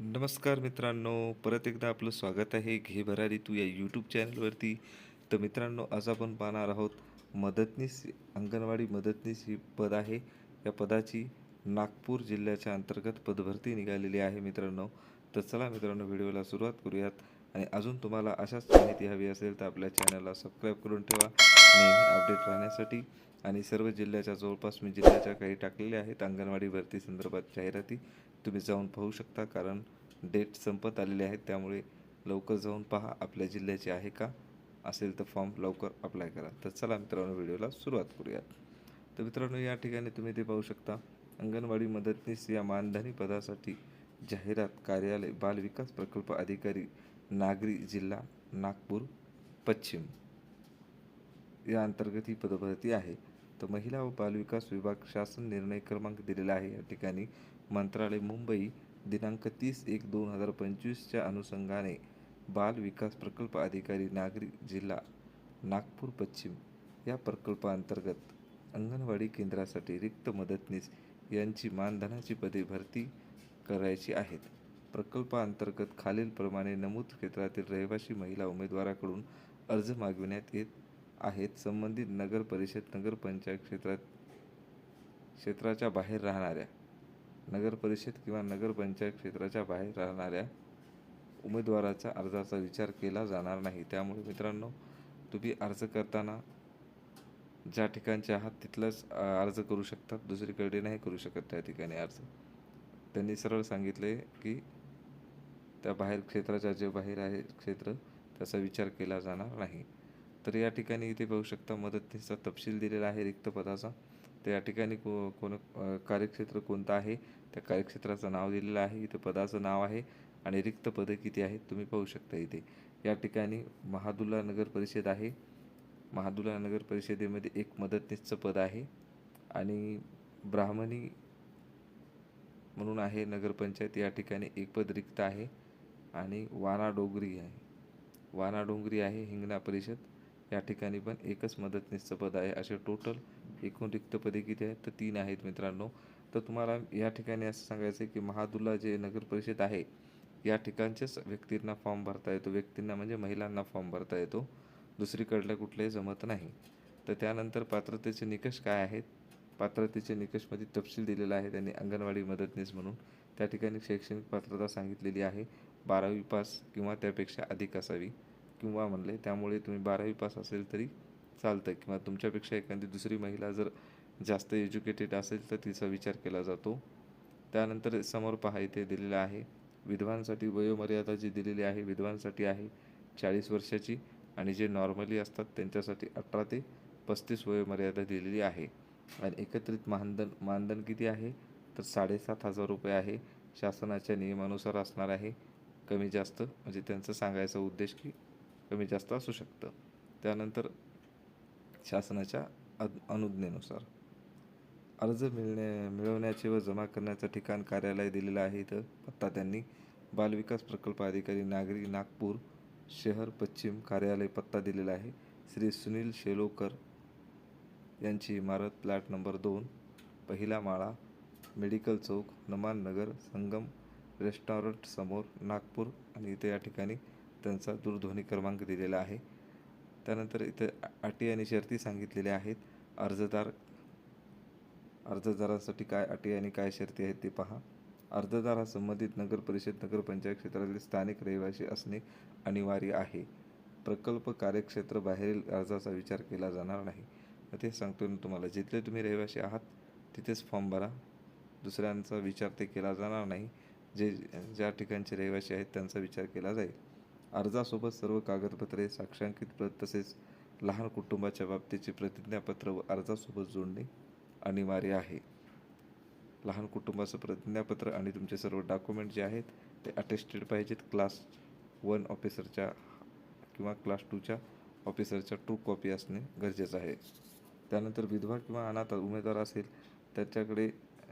नमस्कार मित्रांनो परत एकदा आपलं स्वागत आहे घे भरारी तू या यूट्यूब चॅनलवरती तर मित्रांनो आज आपण पाहणार आहोत मदतनीस अंगणवाडी मदतनीस ही पद आहे. या पदाची नागपूर जिल्ह्याच्या अंतर्गत पदभरती निघालेली आहे मित्रांनो. तर चला मित्रांनो व्हिडिओला सुरुवात करूयात. आणि अजून तुम्हाला अशाच माहिती हवी असेल तर आपल्या चॅनलला सबस्क्राईब करून ठेवा. नेहमी अपडेट राहण्यासाठी. आणि सर्व जिल्ह्याच्या जवळपास मी जिल्ह्याच्या काही टाकलेल्या आहेत. अंगणवाडी भरती संदर्भात जाहिराती तुम्ही जाऊन पाहू शकता कारण डेट संपत आलेले आहेत त्यामुळे लवकर जाऊन पहा आपल्या जिल्ह्याचे आहे का असेल तर फॉर्म लवकर अप्लाय करा. तर चला मित्रांनो व्हिडिओला सुरुवात करूयात. तर मित्रांनो या ठिकाणी तुम्ही ते पाहू शकता अंगणवाडी मदतनीस या मानधनी पदासाठी जाहिरात कार्यालय बाल विकास प्रकल्प अधिकारी नागरी जिल्हा नागपूर पश्चिम. या अंतर्गत ही पदभरती आहे. तर महिला व बालविकास विभाग शासन निर्णय क्रमांक दिलेला आहे. या ठिकाणी मंत्रालय मुंबई दिनांक तीस एक दोन हजार पंचवीसच्या अनुषंगाने बाल विकास प्रकल्प अधिकारी नागरी जिल्हा नागपूर पश्चिम या प्रकल्पाअंतर्गत अंगणवाडी केंद्रासाठी रिक्त मदतनीस यांची मानधनाची पदे भरती करायची आहेत. प्रकल्पाअंतर्गत खालीलप्रमाणे नमूद क्षेत्रातील रहिवासी महिला उमेदवाराकडून अर्ज मागविण्यात येत आहेत संबंधित नगर परिषद नगरपंचायत क्षेत्रात क्षेत्राच्या बाहेर राहणाऱ्या नगर परिषद किंवा नगरपंचायत क्षेत्राच्या बाहेर राहणाऱ्या उमेदवाराच्या अर्जाचा विचार केला जाणार नाही. त्यामुळे मित्रांनो तुम्ही अर्ज करताना ज्या ठिकाणचे आहात तिथलाच अर्ज करू शकतात दुसरीकडे नाही करू शकत त्या ठिकाणी अर्ज. त्यांनी सरळ सांगितले की त्या बाहेर क्षेत्राच्या जे बाहेर आहे क्षेत्र त्याचा विचार केला जाणार नाही. तर या ठिकाणी इथे पाहू शकता मदतनीसचा तपशील दिलेला आहे रिक्त पदाचा. तर या ठिकाणी को कोण कार्यक्षेत्र कोणतं आहे? त्या कार्यक्षेत्राचं नाव दिलेलं आहे. इथे पदाचं नाव आहे आणि रिक्त पदं किती आहेत तुम्ही पाहू शकता इथे. या ठिकाणी महादुल्ला नगर परिषद आहे. महादुल्ला नगर परिषदेमध्ये एक मदतनीसचं पद आहे आणि ब्राह्मणी म्हणून आहे नगरपंचायत. या ठिकाणी एक पद रिक्त आहे आणि वाना डोंगरी आहे. वाना डोंगरी आहे हिंगणा परिषद. या ठिकाणी पण एकच मदतनीसचं पद आहे. असे टोटल एकूण रिक्त पदे किती आहेत? तर तीन आहेत मित्रांनो. तर तुम्हाला या ठिकाणी असं सांगायचं आहे की महादुल्ला जे नगर परिषद आहे या ठिकाणच्याच व्यक्तींना फॉर्म भरता येतो. व्यक्तींना म्हणजे महिलांना फॉर्म भरता येतो. दुसरीकडलं कुठलंही जमत नाही. तर त्यानंतर पात्रतेचे निकष काय आहेत? पात्रतेचे निकषमध्ये तपशील दिलेला आहे त्यांनी अंगणवाडी मदतनीस म्हणून. त्या ठिकाणी शैक्षणिक पात्रता सांगितलेली आहे. बारावी पास किंवा त्यापेक्षा अधिक असावी. किंवा म्हणले त्यामुळे तुम्ही बारावी पास असेल तरी चालतं किंवा तुमच्यापेक्षा एखादी दुसरी महिला जर जास्त एज्युकेटेड असेल तर तिचा विचार केला जातो. त्यानंतर समोर पहा इथे दिलेलं आहे विधवांसाठी वयोमर्यादा जी दिलेली आहे विधवांसाठी आहे चाळीस वर्षाची आणि जे नॉर्मली असतात त्यांच्यासाठी अठरा ते पस्तीस वयोमर्यादा दिलेली आहे. आणि एकत्रित मानधन मानधन किती आहे? तर साडेसात हजार रुपये आहे. शासनाच्या नियमानुसार असणार आहे. कमी जास्त म्हणजे त्यांचं सांगायचा उद्देश की कमी जास्त असू शकतं. त्यानंतर शासनाच्या अद अनुज्ञेनुसार. अर्ज मिळणे मिळवण्याचे व जमा करण्याचं ठिकाण कार्यालय दिलेलं आहे इथं. पत्ता त्यांनी बालविकास प्रकल्प अधिकारी नागरी नागपूर शहर पश्चिम कार्यालय पत्ता दिलेला आहे. श्री सुनील शेलोकर यांची इमारत प्लॅट नंबर दोन पहिला माळा मेडिकल चौक नमान नगर संगम रेस्टॉरंट समोर नागपूर आणि इथे या ठिकाणी त्यांचा दूरध्वनी क्रमांक दिलेला आहे. त्यानंतर इथे अटी आणि शर्ती सांगितलेल्या आहेत. अर्जदार अर्जदारांसाठी काय अटी आणि काय शर्ती आहेत ते पहा. अर्जदार हा संबंधित नगर परिषद नगरपंचायत क्षेत्रातील स्थानिक रहिवासी असणे अनिवार्य आहे. प्रकल्प कार्यक्षेत्र बाहेरील अर्जाचा विचार केला जाणार नाही. मग ते सांगतो ना तुम्हाला. जिथले तुम्ही रहिवासी आहात तिथेच फॉर्म भरा. दुसऱ्यांचा विचार ते केला जाणार नाही. जे ज्या ठिकाणचे रहिवासी आहेत त्यांचा विचार केला जाईल. अर्जासोबत सर्व कागदपत्रे साक्षांकित प्रत तसेच लहान कुटुंबाच्या बाबतीचे प्रतिज्ञापत्र व अर्जासोबत जोडणे अनिवार्य आहे. लहान कुटुंबाचं प्रतिज्ञापत्र आणि तुमचे सर्व डॉक्युमेंट जे आहेत ते अटेस्टेड पाहिजेत. क्लास वन ऑफिसरच्या किंवा क्लास टूच्या ऑफिसरच्या ट्रू कॉपी असणे गरजेचं आहे. त्यानंतर विधवा किंवा अनाथ उमेदवार असेल त्याच्याकडे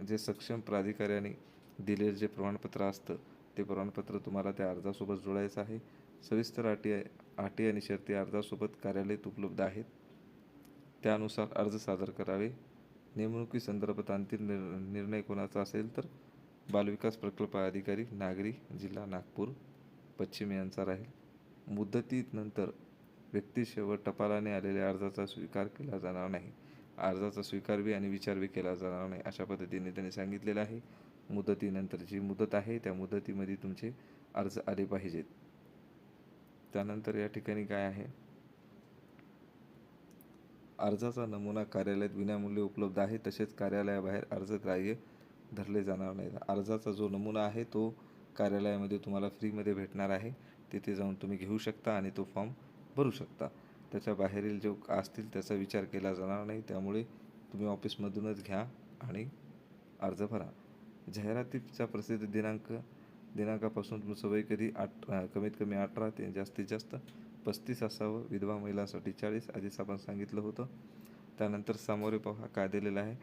जे सक्षम प्राधिकाऱ्याने दिलेलं जे प्रमाणपत्र असतं ते प्रमाणपत्र तुम्हाला त्या अर्जासोबत जोडायचं आहे. सविस्तर अटी अटी आणि शर्ती अर्जासोबत कार्यालयात उपलब्ध आहेत. त्यानुसार अर्ज सादर करावे. नेमणुकीसंदर्भात अंतिम निर निर्णय कोणाचा असेल तर बालविकास प्रकल्प अधिकारी नागरी जिल्हा नागपूर पश्चिम यांचा राहील. मुदतीनंतर व्यक्तिशः व टपालाने आलेल्या अर्जाचा स्वीकार केला जाणार नाही. अर्जाचा स्वीकार बी आणि विचार बी केला जाणार नाही अशा पद्धतीने त्यांनी सांगितलेलं आहे. मुदतीनंतर जी मुदत आहे त्या मुदतीमध्ये तुमचे अर्ज आले पाहिजेत. त्यानंतर या ठिकाणी काय आहे? अर्जाचा नमुना कार्यालयात विनामूल्य उपलब्ध आहे. तसेच कार्यालयाबाहेर अर्ज ग्राह्य धरले जाणार नाहीत. अर्जाचा जो नमुना आहे तो कार्यालयामध्ये तुम्हाला फ्रीमध्ये भेटणार आहे. तिथे जाऊन तुम्ही घेऊ शकता आणि तो फॉर्म भरू शकता. त्याच्या बाहेरील जो असतील त्याचा विचार केला जाणार नाही. त्यामुळे तुम्ही ऑफिसमधूनच घ्या आणि अर्ज भरा. जाहिरातीचा प्रसिद्ध दिनांक दिनांकापासून तुमचं वय कधी आठ कमीत कमी अठरा ते जास्तीत जास्त पस्तीस असावं विधवा महिलांसाठी चाळीस आधीच आपण सांगितलं होतं. त्यानंतर सामोरे पहा काय दिलेला आहे?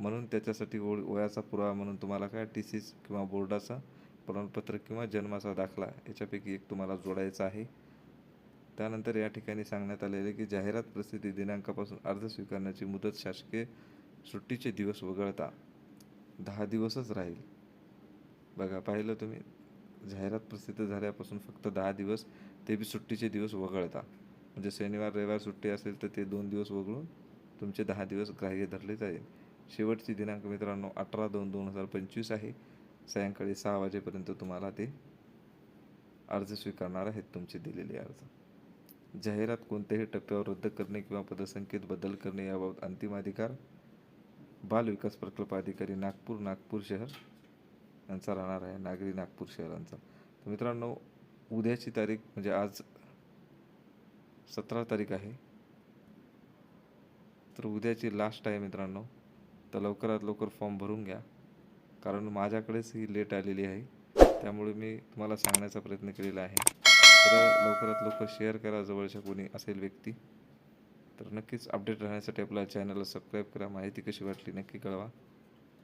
म्हणून त्याच्यासाठी ओळ वयाचा पुरावा म्हणून तुम्हाला काय? टी सीज किंवा बोर्डाचा प्रमाणपत्र किंवा जन्माचा दाखला याच्यापैकी एक तुम्हाला जोडायचा आहे. त्यानंतर या ठिकाणी सांगण्यात आलेले की जाहिरात प्रसिद्धी दिनांकापासून अर्ज स्वीकारण्याची मुदत शासकीय सुट्टीचे दिवस वगळता दहा दिवसच राहील. बघा पाहिलं तुम्ही? जाहिरात प्रसिद्ध झाल्यापासून फक्त दहा दिवस ते बी सुट्टीचे दिवस वगळता. म्हणजे शनिवार रविवार सुट्टी असेल तर ते दोन दिवस वगळून तुमचे दहा दिवस ग्राह्य धरले जाईल. शेवटची दिनांक मित्रांनो अठरा दोन दोन हजार पंचवीस आहे. सायंकाळी सहा वाजेपर्यंत तुम्हाला ते अर्ज स्वीकारणार आहेत तुमचे दिलेले अर्ज. जाहिरात कोणत्याही टप्प्यावर रद्द करणे किंवा पदसंख्येत बदल करणे याबाबत अंतिम अधिकार बाल विकास प्रकल्प अधिकारी नागपूर नागपूर शहर यांचा राहणार आहे नागरी नागपूर शहरांचा. तर मित्रांनो उद्याची तारीख म्हणजे आज सतरा तारीख आहे. तर उद्याची लास्ट आहे मित्रांनो. तर लवकरात लवकर फॉर्म भरून घ्या. कारण माझ्याकडेच ही लेट आलेली आहे. त्यामुळे मी तुम्हाला सांगण्याचा प्रयत्न केलेला आहे. तर लवकरात लवकर शेअर करा जवळच्या कोणी असेल व्यक्ती. तर नक्कीच अपडेट राहण्यासाठी आपल्या चॅनलला सबस्क्राईब करा. माहिती कशी वाटली नक्की कळवा.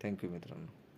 थँक्यू मित्रांनो.